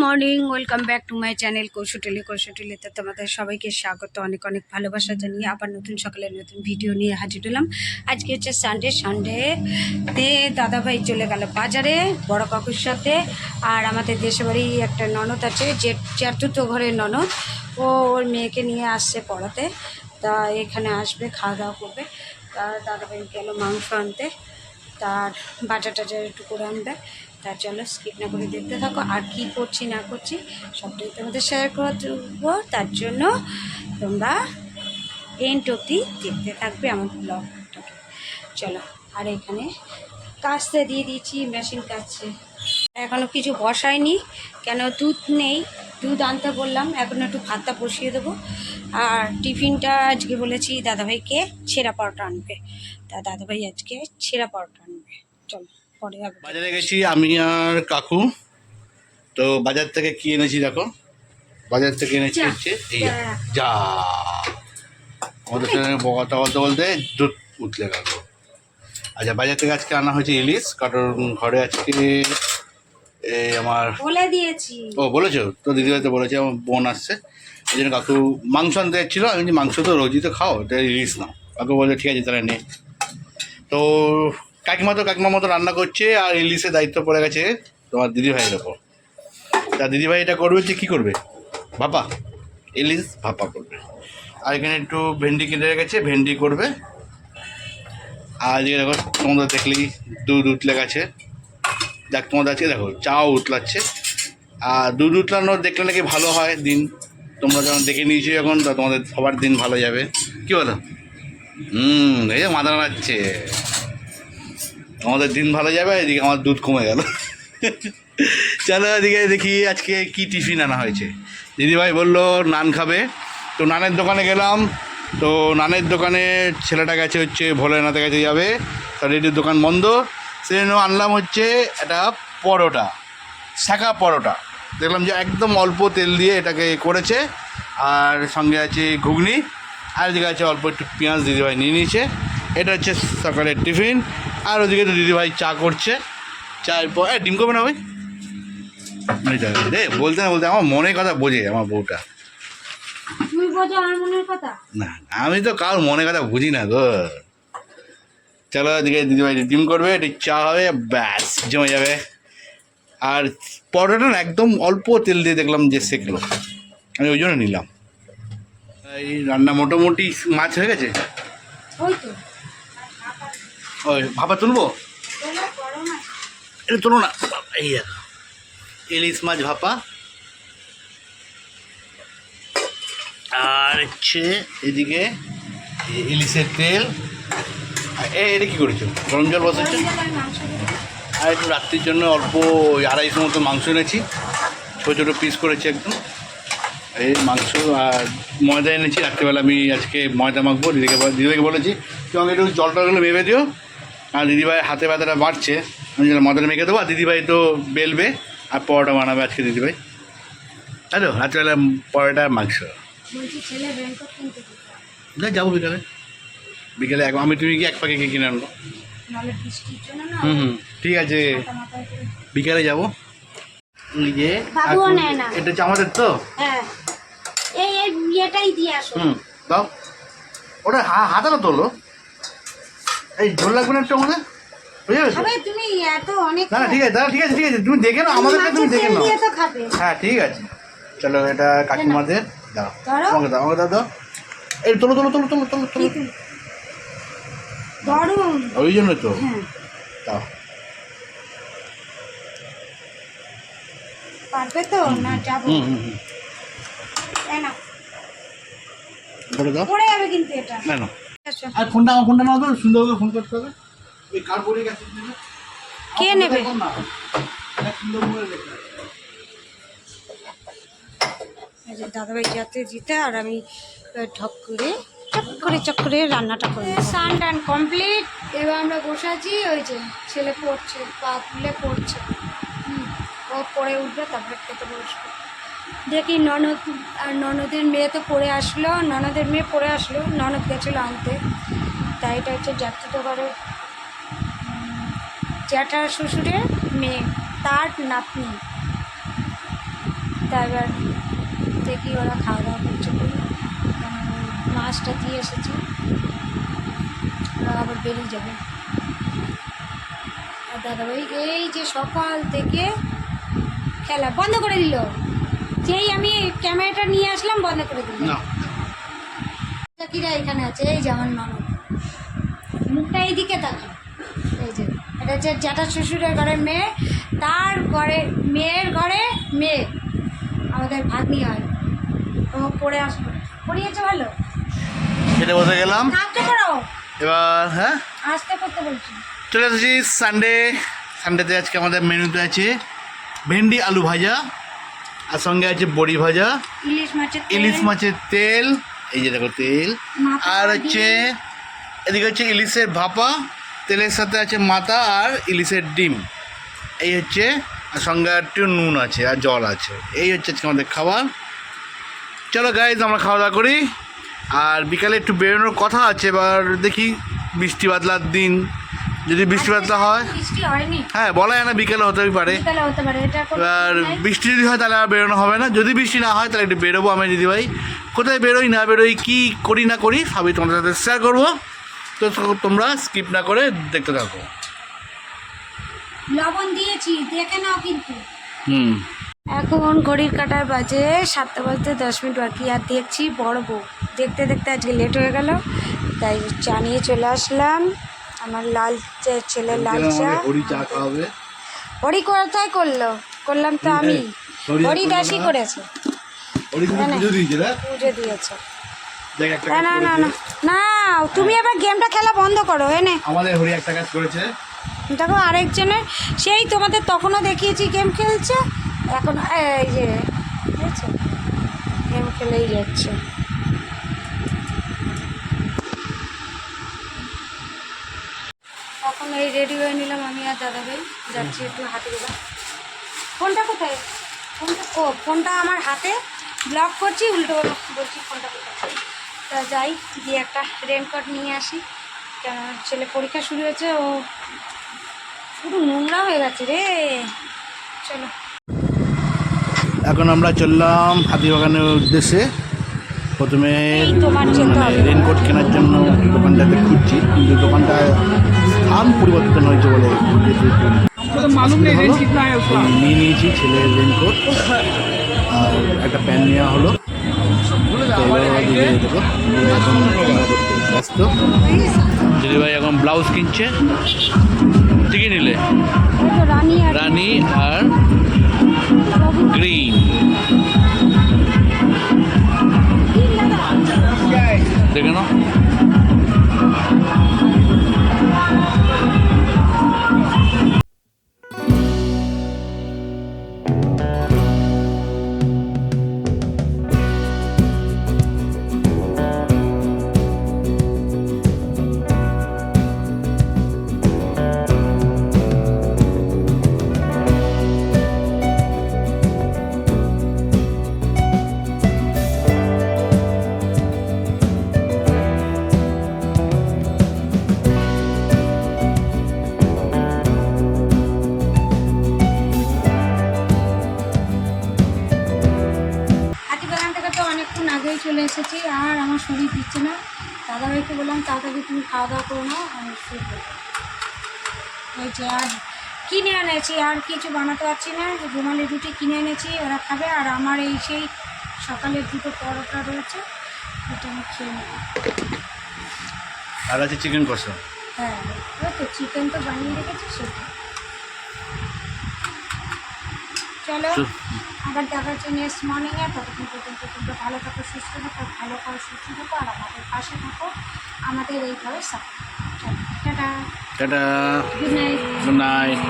Morning welcome back to my channel কৌশুটলি কৌশুটলিতে তোমাদের সবাইকে স্বাগত, অনেক অনেক ভালোবাসা জানিয়ে আবার নতুন সকালে নতুন ভিডিও নিয়ে হাজির হলাম। আজকে হচ্ছে সানডে সানডে তে দাদাভাই চলে গেল বাজারে, বড় কাকুর সাথে, আর আমাদের দেশে বাড়ি একটা ননদ আছে, যে চাতুর্থ ঘরের ননদ, ও ওর মেয়েকে নিয়ে আসছে পড়াতে, তা এখানে আসবে, খাওয়া দাওয়া করবে। তা দাদাভাই গেল মাংস আনতে, তার বাজার টাজার একটু করে আনবে। তা চলো স্কিপ না করে দেখতে থাকো। আর কি করছি, না করছি, সবটাই তোমাদের শেয়ার করব। তার জন্য তোমরা এন্ড অব্দি দেখতে থাকবে আমার ব্লগটাকে চলো, আর এখানে কাচতে দিয়ে দিয়েছি মেশিন কাচছে এখনও কিছু বসায়নি, কেন দুধ নেই, দুধ আনতে বললাম, এখন একটু ভাতটা বসিয়ে দেবো। আর টিফিনটা আজকে বলেছি দাদাভাইকে ছেঁড়া পরোটা আনবে। তা দাদাভাই আজকে ছেঁড়া পরোটা আনবে। চলো। পরে বাজারে গেছি আমি আর কাকু। তো বাজার থেকে কি এনেছি দেখো? বাজার থেকে এনেছি হচ্ছে এই যা। আমাদের সঙ্গে কথা বলতে বলতে দুধ উঠলে গেল আচ্ছা বাজার থেকে আজকে আনা হয়েছে ইলিশ কারণ ঘরে আজকে এই আমার বলে দিয়েছি। ও বলেছ? তো দিদিভাই তো বলেছে আমার বোন আসছে। এই জন্য কাকু মাংস আনতে যাচ্ছিল। আমি মাংস তো রোজই তো খাও এটা ইলিশ না। কাকু বলছে ঠিক আছে তাহলে নে। তো কাকিমা তো কাকিমার মতো রান্না করছে আর ইলিশের দায়িত্ব পড়ে গেছে তোমার দিদিভাইয়ের ওপর। তা দিদিভাই এটা করবে যে কী করবে? ভাপা। ইলিশ ভাপা করবে। আর এখানে একটু ভেন্ডি কেটে রেখেছে, ভেন্ডি করবে। আর এদিকে দেখো, তোমাদের দেখলেই দুধ উঠলে গেছে। দেখ তোমাদের আজকে দেখো, চাও উতলাচ্ছে। আর দুধ উতলানো দেখলে নাকি ভালো হয় দিন। তোমরা যখন দেখে নিয়েছো যখন, তা তোমাদের সবার দিন ভালো যাবে। কি বলো? হুম, এই যে মাথা নাড়ছে। আমাদের দিন ভালো যাবে, এদিকে আমার দুধ কমে গেল। চলো এদিকে দেখি আজকে কি টিফিন আনা হয়েছে। দিদিভাই বলল, নান খাবে। তো নানের দোকানে গেলাম। তো নানের দোকানে ছেলেটা গেছে হচ্ছে ভোলেনাথের কাছে যাবে। তার রেডির দোকান বন্ধ। সেজন্য আনলাম হচ্ছে একটা পরোটা শাঁকা পরোটা। দেখলাম যে একদম অল্প তেল দিয়ে এটাকে করেছে। আর সঙ্গে আছে ঘুগনি। আর এদিকে আছে অল্প একটু পেঁয়াজ দিদিভাই নিয়ে নিয়েছে। এটা হচ্ছে সকালের টিফিন। আর ওদিকে তো দিদিভাই চা করছে। চায়ের পর এ ডিম করবে না ভাই? মানে রে বলতে না বলতে আমার মনের কথা বোঝে আমার বউটা। মনের না আমি তো কার মনে কথা বুঝি না গো। চলো এদিকে দিদিভাই ডিম করবে এটি চা হবে ব্যাস জমে যাবে। আর পরোটাটা না একদম অল্প তেল দিয়ে দেখলাম যে সেকলো। আমি ওই জন্য নিলাম। এই রান্না মোটামুটি মাছ হয়ে গেছে? ওই তো। ওই ভাপা তুলবো? এটা তুলো না। এই ইলিশ মাছ ভাপা। আর হচ্ছে এদিকে ইলিশের তেল। এটা কী করেছ? গরম জল দেবো। আর একটু রাত্রির জন্য অল্প আড়াইশো মতো মাংস এনেছি। ছোটো ছোটো পিস করেছি একদম। এই মাংস আর ময়দা এনেছি। রাত্রিবেলা আমি আজকে ময়দা মাখবো। দিদিকে দিদিভাইকে বলেছি তুমি আমাকে একটু জলটা মেপে দিও। আর দিদিভাই হাতে ব্যথাটা বাড়ছে। আমি যেন ময়দাটা মেখে দেবো আর দিদিভাই তো বেলবে আর পরোটা বানাবে আজকে দিদিভাই। তাই তো রাত্রিবেলা পরোটা মাংস। দেখ যাব বিকালে। বিকালে এক- আমি তুমি কি এক প্যাকে কিনে আনব। না? হুম হুম ঠিক আছে। বিকালে যাব। না। এটা হচ্ছে আমাদের তো। হ্যাঁ। এই এই দিয়ে আসো। হুম দাও। ওটা হা- হাতাটা তোলো। এই ঝোল লাগবে না একটু আমাদের তুমি এত অনেক না না ঠিক আছে দাদা ঠিক আছে ঠিক আছে তুমি দেখে নাও তুমি দেখে হ্যাঁ ঠিক আছে। চলো এটা কাকিমাদের দাও। আমাকে দাও আমাকে দাও দাও। এই তোলো তোলো তোলো তোলো তোলো তোলো। গরম ওই জন্য তো। হ্যাঁ। দাও। পারবে তো? না যাব। হুম হুম হুম। ধরে দাও। পড়ে যাবে কিন্তু এটা। না না। আর ফোনটা আমার ফোনটা নাও তো সুন্দর করে ফোন করতে হবে। ওই কার গেছে কে নেবে? দাদাভাই যাতে দিতে আর আমি ঠক করে চক করে চক করে রান্নাটা করে স্নান টান কমপ্লিট। এবার আমরা বসে আছি ওই যে ছেলে পড়ছে পা তুলে পড়ছে। হুম, ও পড়ে উঠবে তারপরে খেতে বসবে। দেখি ননদ, আর ননদের মেয়ে তো পড়ে আসলো, ননদের মেয়ে পড়ে আসলো, ননদ গেছিল আনতে। তাই এটা হচ্ছে জাতীয় ঘরের জ্যাঠা শ্বশুরের মেয়ে, তার নাতনি। তা এবার দেখি ওরা খাওয়া দাওয়া করছে। মাছটা দিয়ে এসেছে, ওরা আবার বেরিয়ে যাবে। আর দাদাভাই, এই যে সকাল থেকে খেলা বন্ধ করে দিল। যেই আমি ক্যামেরাটা নিয়ে আসলাম বন্ধ করে দিল না। চাকিরা এখানে আছে এই যেমন ননদ। মুখটা এইদিকে তাকা এই যে এটা হচ্ছে জ্যাঠা শ্বশুরের ঘরে মেয়ে তার ঘরে মেয়ের ঘরে মেয়ে। আমাদের ভাগ্নি হয় ও পড়ে আসলো। পড়িয়েছে ভালো? খেতে বসে গেলাম। নামতে করো এবার হ্যাঁ? আসতে করতে বলছি। চলে এসেছি সানডে সানডেতে আজকে আমাদের মেনুতে আছে ভেন্ডি আলু ভাজা। আর সঙ্গে আছে বড়ি ভাজা ইলিশ মাছের তেল, ইলিশ মাছের তেল এই যে দেখো তেল। আর হচ্ছে এদিকে হচ্ছে ইলিশের ভাপা তেলের সাথে আছে মাথা আর ইলিশের ডিম। এই হচ্ছে আর সঙ্গে একটু নুন আছে আর জল আছে। এই হচ্ছে আজকে আমাদের খাবার। চলো গাইজ আমরা খাওয়া দাওয়া করি। আর বিকালে একটু বেরোনোর কথা আছে এবার দেখি বৃষ্টি বাদলার দিন। যদি বৃষ্টি বাদলা হয়? বৃষ্টি হয়নি? হ্যাঁ বলা যায় না বিকেলে হতেই পারে। বিকালে হতে পারে এটা নাই। বৃষ্টি যদি হয় তাহলে আর বেরোনো হবে না। যদি বৃষ্টি না হয় তাহলে একটু বেরোবো আমি দিদি ভাই কোথায় বেরোই না বেরোই কী করি না করি সবই তোমাদের সাথে শেয়ার করব। তো তো- তোমরা স্কিপ না করে দেখতে থাকো। লবণ দিয়েছি দেখে নাও কিন্তু। হুম। এখন ঘড়ির কাটার বাজে সাতটা বাজতে দশ মিনিট বাকি আর দেখছি বড় বউ। দেখতে দেখতে আজকে লেট হয়ে গেল তাই চা নিয়ে চলে আসলাম। আমার লাল ছেলের লাল চা। হরি কোথায় করল? করলাম তো আমি। হরি দাসই করেছে। পুজো দিয়েছে না? না না না না তুমি এবার গেমটা খেলা বন্ধ করো এনে। আমাদের হরি একটা কাজ করেছে। দেখো আরেকজনের সেই তোমাদের তখনও দেখিয়েছি গেম খেলছে। এখন এই যে বুঝেছ গেম খেলেই যাচ্ছে এখন এই রেডি হয়ে নিলাম আমি আর দাদা ভাই যাচ্ছি একটু হাতে গেলাম। ফোনটা কোথায়? ফোনটা ও ফোনটা আমার হাতে ব্লক করছি উল্টো বলছি ফোনটা কোথায়? তা যাই দিয়ে একটা রেনকোট নিয়ে আসি। কেন ছেলে পরীক্ষা শুরু হয়েছে ও পুরো নোংরা হয়ে গেছে রে। চলো। এখন আমরা চললাম হাতিবাগানের উদ্দেশ্যে। প্রথমে। রেনকোট কেনার জন্য দোকানটাতে খুঁজছি। কিন্তু দোকানটা স্থান পরিবর্তন হয়েছে বলে নিয়ে নিয়েছি ছেলের রেনকোট। আর একটা প্যান নেওয়া হলো। দিদি ভাই এখন ব্লাউজ কিনছে। ঠিকই নিলে? রানী আর গ্রিন। দেখে নাও। খাওয়া দাওয়া করো না আমি শুয়ে পড়ব হয়েছে আর কিনে এনেছি আর কিছু বানাতে পারছি না। রুমালি রুটি কিনে এনেছি ওরা খাবে। আর আমার এই সেই সকালের দুটো পরোটা রয়েছে এটা আমি খেয়ে নেব। আর আছে চিকেন কষা? হ্যাঁ ওই তো চিকেন তো বানিয়ে রেখেছি সেটা। চল। আবার দেখা হচ্ছে নেক্সট মর্নিংয়ে ততক্ষণ পর্যন্ত তোমরা ভালো থাকো সুস্থ থাকো ভালো করো সুস্থ থাকো আর আমাদের পাশে থাকো। আমাদের এইভাবে support tata. Tata. Good night good night